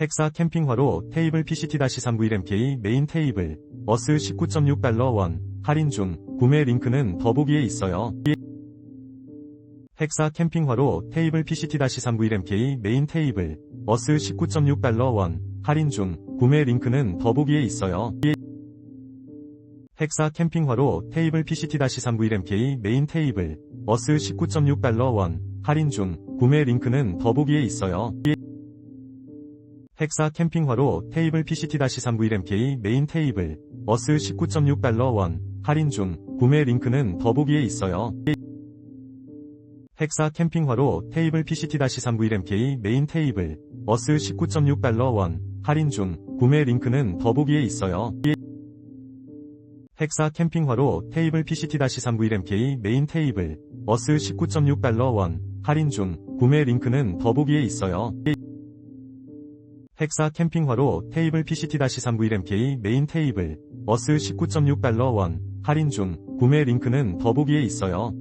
헥사 캠핑화로 테이블 PCT-3VMK 메인 테이블 어스 19.6달러 원 할인 중 구매 링크는 더보기에 있어요. 헥사 캠핑화로 테이블 PCT-3VMK 메인 테이블 어스 19.6달러 원 할인 중 구매 링크는 더보기에 있어요. 헥사 캠핑화로 테이블 PCT-3VMK 메인 테이블 어스 19.6달러 원 할인 중 구매 링크는 더보기에 있어요. 헥사 캠핑화로 테이블 PCT-3VMK 메인 테이블 어스 19.6달러 원 할인 중 구매 링크는 더보기에 있어요. 헥사 캠핑화로 테이블 PCT-3VMK 메인 테이블 어스 19.6달러 원 할인 중 구매 링크는 더보기에 있어요. 헥사 캠핑화로 테이블 PCT-3VMK 메인 테이블 어스 19.6달러 원 할인 중 구매 링크는 더보기에 있어요. 헥사 캠핑화로 테이블 PCT-3VMK 메인 테이블 어스 19.6달러 원 할인 중 구매 링크는 더보기에 있어요.